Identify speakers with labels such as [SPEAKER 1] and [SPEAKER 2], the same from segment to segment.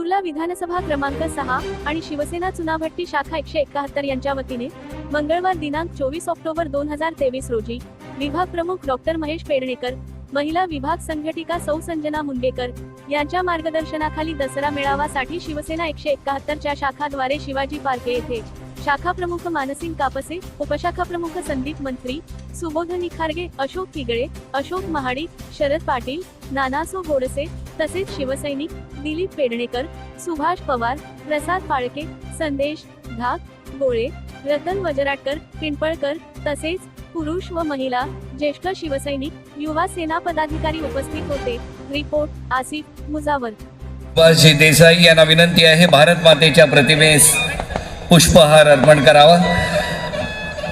[SPEAKER 1] कुर्ला विधानसभा क्रमांक सहा आणि शिवसेना चुनाभट्टी शाखा एकशे एकाहत्तर यांच्या वतीने मंगळवार दिनांक चोवीस ऑक्टोबर दोन हजार तेवीस रोजी विभाग प्रमुख डॉक्टर महेश पेडणेकर महिला विभाग संघटिका सौ संजना मुंडेकर यांच्या मार्गदर्शनाखाली दसरा मेळावासाठी शिवसेना एकशे एकाहत्तरच्या शाखाद्वारे शिवाजी पार्के येथे शाखा प्रमुख मानसिंग कापसे उपशाखा प्रमुख संदीप मंत्री सुबोध निखारगे अशोक किगळे अशोक महाडिक शरद पाटील नानासो गोडसे तसेच शिवसैनिक दिलीप पेडणेकर सुभाष पवार प्रसाद फाळके संदेश धाक गोळे रतन वजराटकर पिंपळकर तसेच पुरुष व महिला ज्येष्ठ शिवसैनिक युवा सेना पदाधिकारी उपस्थित होते. रिपोर्ट आसिफ मुजावर.
[SPEAKER 2] सुभाषजी देसाई यांना विनंती आहे भारत मातेच्या प्रतिमेस पुष्पहार अर्पण करावा.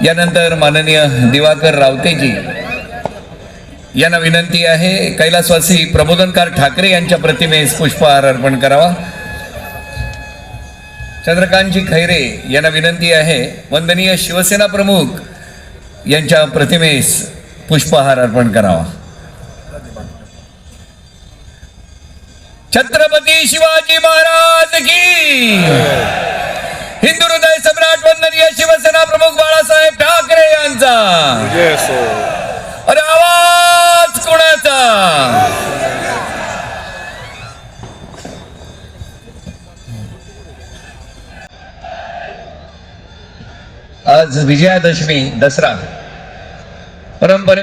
[SPEAKER 2] यानंतर माननीय दिवाकर रावतेजी यांना विनंती आहे कैलासवासी प्रबोधनकार ठाकरे यांच्या प्रतिमेस पुष्पहार अर्पण करावा. चंद्रकांतजी खैरे यांना विनंती आहे वंदनीय शिवसेना प्रमुख यांच्या प्रतिमेस पुष्पहार अर्पण करावा. छत्रपती शिवाजी महाराज की! हिंदू हृदय सम्राट वंदनीय शिवसेना प्रमुख बाळासाहेब आज विजयादशमी दसरा. परंपरे